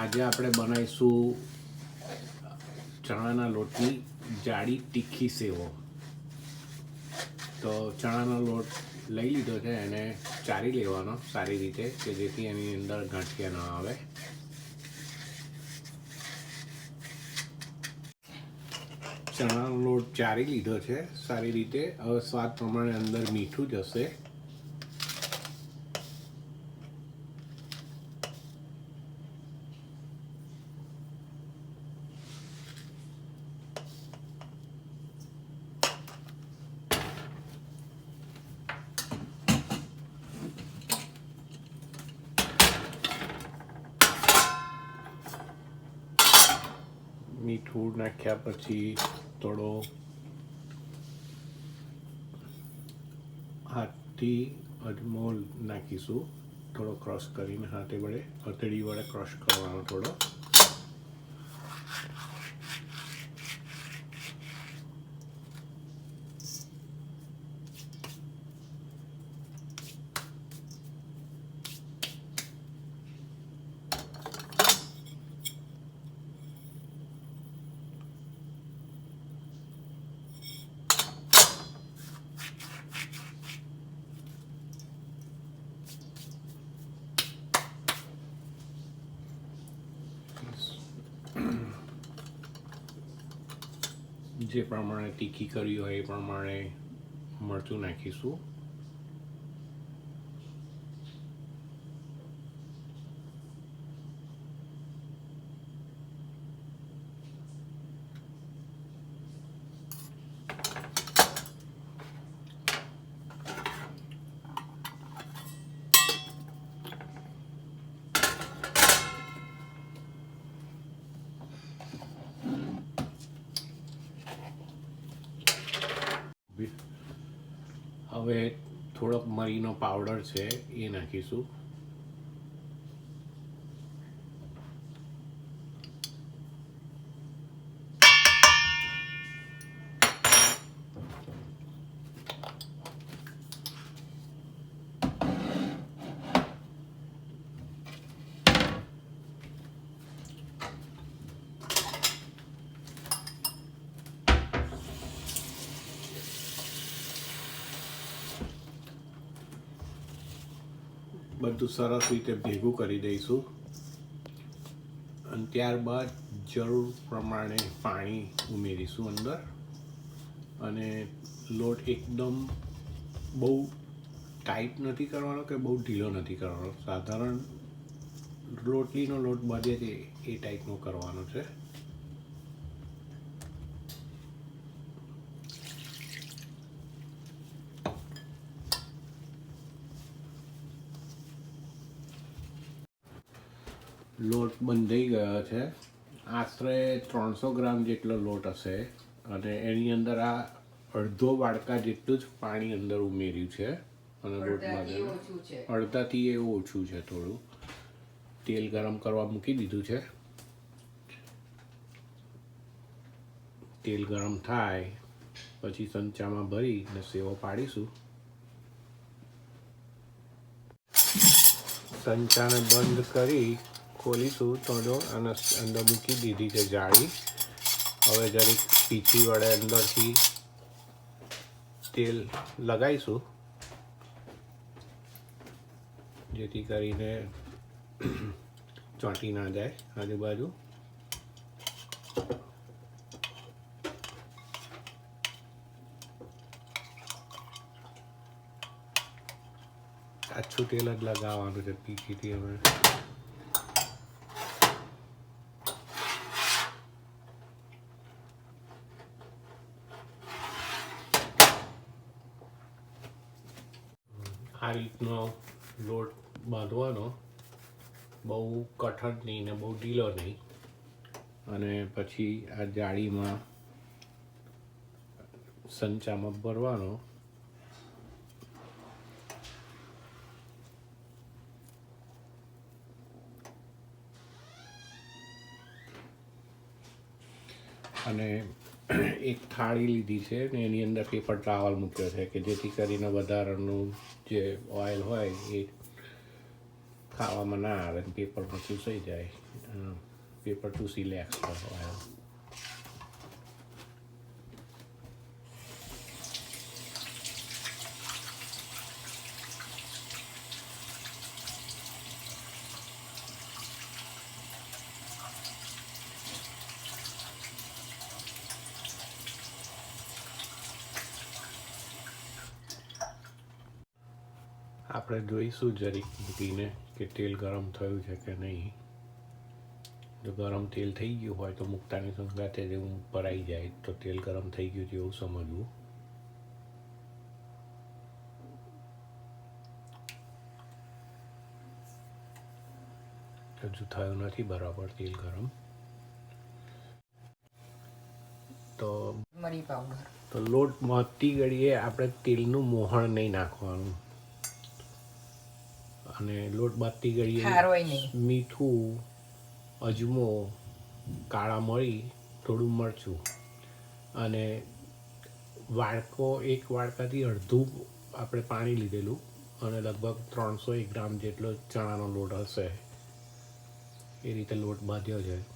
આજે આપણે બનાવીશું ચણાના લોટની જાડી તીખી સેવો. તો ચણાનો લોટ લઈ લીધો છે, એને ચારી લેવાનો સારી રીતે, કે જેથી એની અંદર ગાંઠિયા ન આવે. ચણાનો લોટ ચારી લીધો છે, સારી રીતે. હવે સ્વાદ પ્રમાણે અંદર મીઠું જશે મીઠું નાખ્યા પછી થોડો હાથથી અજમો નાખીશું. થોડો ક્રોસ કરીને હાથે વડે, હથેળી વડે ક્રોસ કરવાનો થોડો. જે પ્રમાણે તીખી કરી હોય એ પ્રમાણે મરચું નાખીશું. હવે થોડોક મરીનો પાવડર છે એ નાખીશું. બધું સરસ રીતે ભેગું કરી દઈશું. અને ત્યારબાદ જરૂર પ્રમાણે પાણી ઉમેરીશું અંદર. અને લોટ એકદમ બહુ ટાઈટ નથી કરવાનો કે બહુ ઢીલો નથી કરવાનો. સાધારણ રોટલીનો લોટ બધે છે એ ટાઈપનો કરવાનો છે. લોટ બંધાઈ ગયો છે. આશરે ત્રણસો ગ્રામ જેટલો લોટ હશે અને એની અંદર આ અડધો વાડકા જેટલું જ પાણી અંદર ઉમેર્યું છે. અને લોટમાં અડધાથી એ ઓછું છે થોડું. તેલ ગરમ કરવા મૂકી દીધું છે. તેલ ગરમ થાય પછી સંચામાં ભરી ને સેવો પાડીશું. સંચાને બંધ કરી ખોલીશું થોડો અને અંદર મૂકી દીધી છે જાળી. હવે જરીક પીછી વડે અંદરથી તેલ લગાવીશું. જેથી કરીને ચોંટી ના જાય આજુબાજુ. આછું તેલ જ લગાવવાનું છે પીછીથી હવે. આ રીતનો લોટ બાંધવાનો. બહુ કઠણ નહીં ને બહુ ઢીલો નહીં. અને પછી આ જાળીમાં સંચામાં ભરવાનો. અને એક થાળી લીધી છે ને એની અંદર પેપર ટાવલ મૂક્યો છે કે જેથી કરીને વધારાનું જે ઓઇલ હોય એ ખાવામાં ના આવે પેપર પેપરમાં ચૂસાઈ જાય. પેપર ટુ સિલેક્સ હોય આપણે જોઈશું જરીક મૂકીને કે તેલ ગરમ થયું છે કે નહીં. જો ગરમ તેલ થઈ ગયું હોય તો મૂકતાની સંગાતે જ ભરાઈ જાય. તો તેલ ગરમ થઈ ગયું છે એવું સમજવું. હજુ થયું નથી બરાબર તેલ ગરમ. તો તો લોટ મહતી ઘડીએ આપણે તેલનું મોહણ નહીં નાખવાનું. અને લોટ બાંધતી ઘડીએ મીઠું અજમો કાળા મરી થોડું મરચું. અને વાડકો એક વાડકાથી અડધું આપણે પાણી લીધેલું અને લગભગ ત્રણસો એક ગ્રામ જેટલો ચણાનો લોટ હશે. એ રીતે લોટ બાંધ્યો છે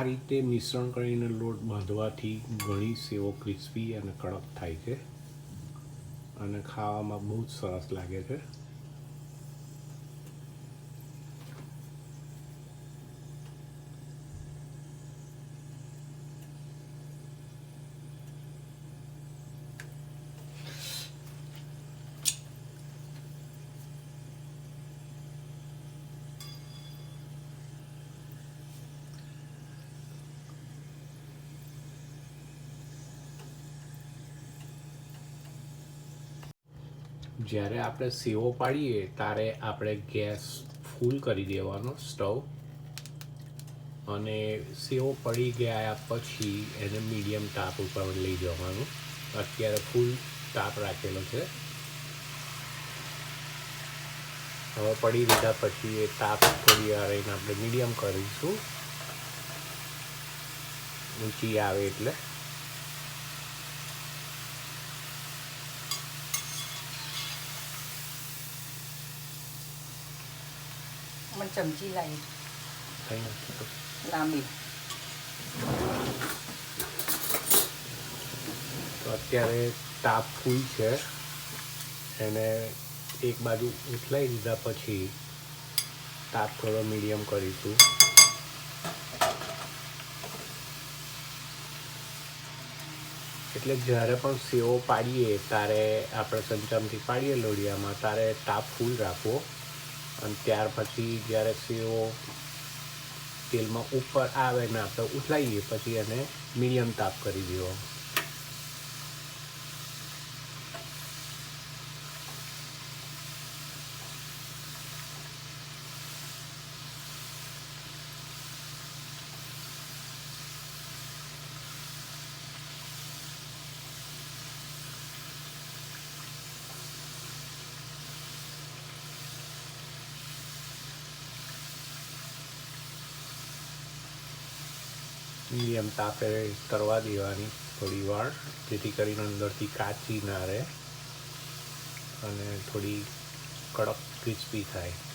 આ રીતે મિશ્રણ કરીને લોટ બાંધવાથી ઘણી સેવો ક્રિસ્પી અને કડક થાય છે. અને ખાવામાં બહુ જ સરસ લાગે છે. જ્યારે આપણે સેવો પાડીએ, ત્યારે આપણે ગેસ ફૂલ કરી દેવાનો, સ્ટવ. અને સેવો પડી ગયા પછી એને મીડિયમ તાપ ઉપર લઈ જવાનું. અત્યારે ફૂલ તાપ રાખેલો છે. હવે પડી દીધા પછી એ તાપ થોડી વાર આપણે મીડિયમ કરીશું. ઊંચી આવે એટલે. ચમચી લાવી લાંબી તો અત્યારે તાપ ફૂલ છે. એને એક બાજુ ઉથલાઈ દીધા પછી તાપ થોડો મીડિયમ કરીશું. એટલે જ્યારે પણ સેવો પાડીએ ત્યારે આપણે સંચમથી પાડીએ લોડિયામાં ત્યારે તાપ ફૂલ રાખવો. અને ત્યાર પછી જ્યારે સેવો તેલમાં ઉપર આવે ને આપણે ઉથલાઈએ, પછી એને મીડિયમ તાપ કરી દેવો. મીડિયમ તાપે કરવા દેવાની થોડી વાર, જેથી કરીને અંદરથી કાચી ના રહે અને થોડી કડક, ક્રિસ્પી થાય.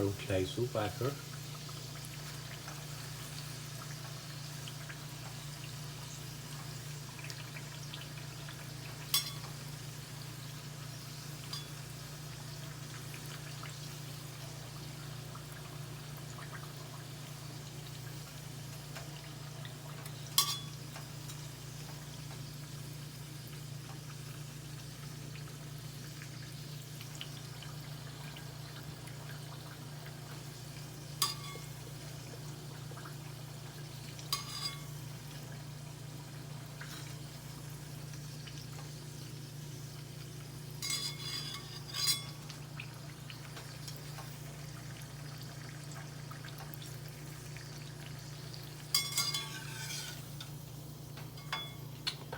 બીજી વાર ઉઠલાઈશું પાછળ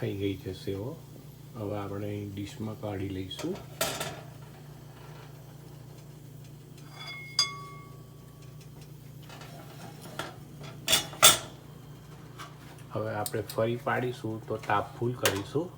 થઈ ગઈ છે સેવો. હવે આપણે ડીશમાં કાઢી લઈશું. હવે આપણે ફરી પાડીશું તો તાપ ફૂલ કરીશું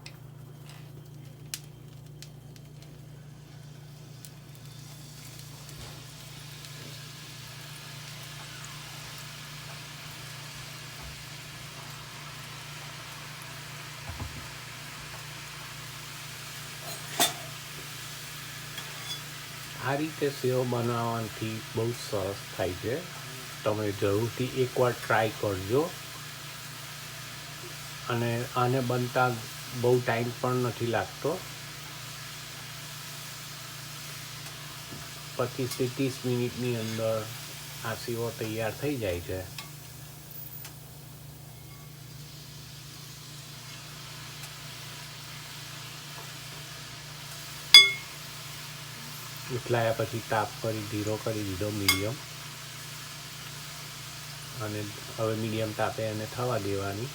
આ રીતે સેવ બનાવવાથી બહુ સરસ થાય છે. તમે જરૂરથી એકવાર ટ્રાય કરજો. અને આને બનતા બહુ ટાઈમ પણ નથી લાગતો. પચીસથી ત્રીસ મિનિટની અંદર આ સેવો તૈયાર થઈ જાય છે. ઉથલાયા પછી તાપ કરી, ધીરો કરી દીધો મીડિયમ. અને હવે મીડિયમ તાપે એને થવા દેવાની.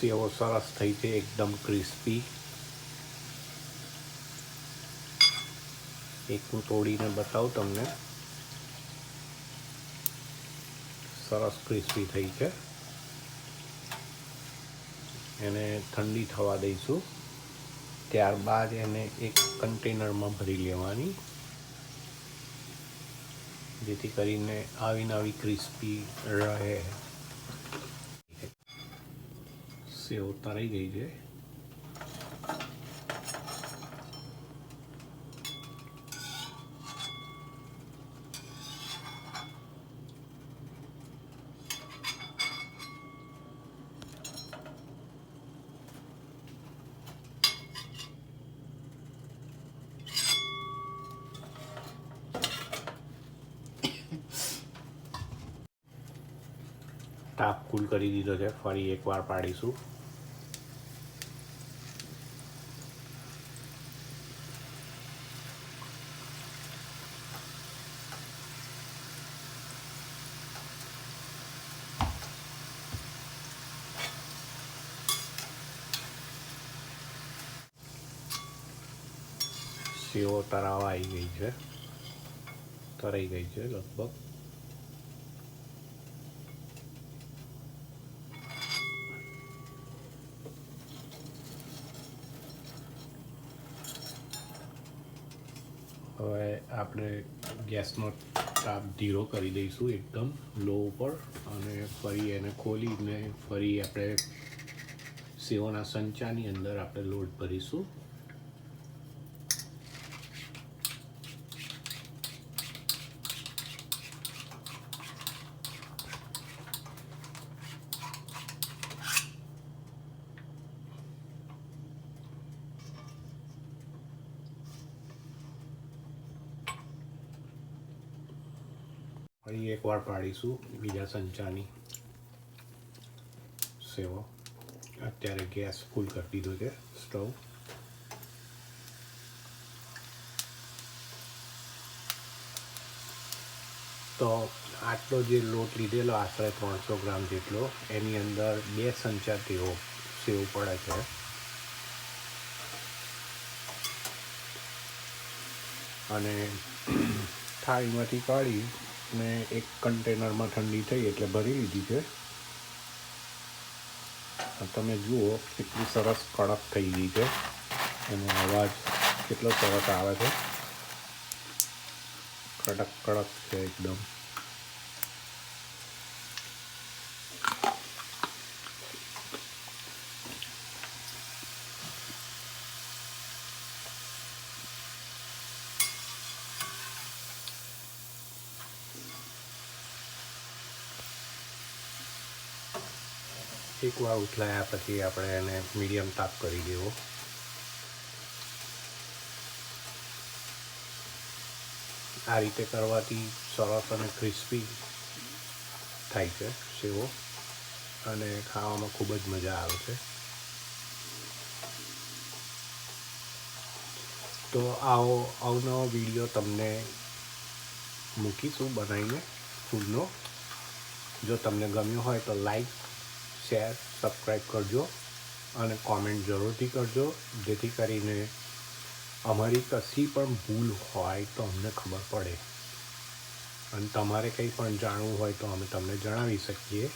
સેવો સરસ થઈ છે, એકદમ ક્રિસ્પી. એક હું તોડીને બતાવું તમને. સરસ ક્રિસ્પી થઈ છે. એને ઠંડી થવા દઈશું. ત્યારબાદ એને એક કન્ટેનરમાં ભરી લેવાની. જેથી કરીને આવી નવી ક્રિસ્પી રહે. સેવ તરાઈ ગઈ છે. તાપ કુલ કરી દીધો છે, ફરી એકવાર પાડીશું. સેવો તરાવા આવી ગઈ છે. તરાઈ ગઈ છે લગભગ. હવે આપણે ગેસનો તાપ ધીરો કરી દઈશું એકદમ લો ઉપર અને ફરી એને ખોલીને ફરી આપણે સેવોના સંચાની અંદર આપણે લોટ ભરીશું. ફરી એકવાર પાડીશું બીજા સંચાની સેવો. અત્યારે ગેસ ફૂલ કરી દીધો છે, સ્ટવ. તો આટલો જે લોટ લીધેલો, આશરે ત્રણસો ગ્રામ જેટલો, એની અંદર બે સંચા તેઓ સેવ પડે છે. અને થાળીમાંથી કાઢી ને એક કન્ટેનરમાં ઠંડી થઈ એટલે ભરી લીધી છે. તમે જુઓ કેટલી સરસ કડક થઈ ગઈ છે. એનો અવાજ કેટલો સરસ આવે છે. કડક કડક છે એકદમ. એકવાર ઉથલાયા પછી આપણે એને મીડિયમ તાપ કરી દેવો. આ રીતે કરવાથી સરસ અને ક્રિસ્પી થાય છે સેવો અને ખાવામાં ખૂબ જ મજા આવે છે. તો આવો અવનવો વીડિયો તમને મૂકીશું બનાવીને ફૂડનો જો તમને ગમ્યો હોય તો લાઈક શેર સબસ્ક્રાઈબ કરજો અને કોમેન્ટ જરૂરથી કરજો. જેથી કરીને અમારી કશી પણ ભૂલ હોય તો અમને ખબર પડે. અને તમારે કંઈ પણ જાણવું હોય તો અમે તમને જણાવી શકીએ.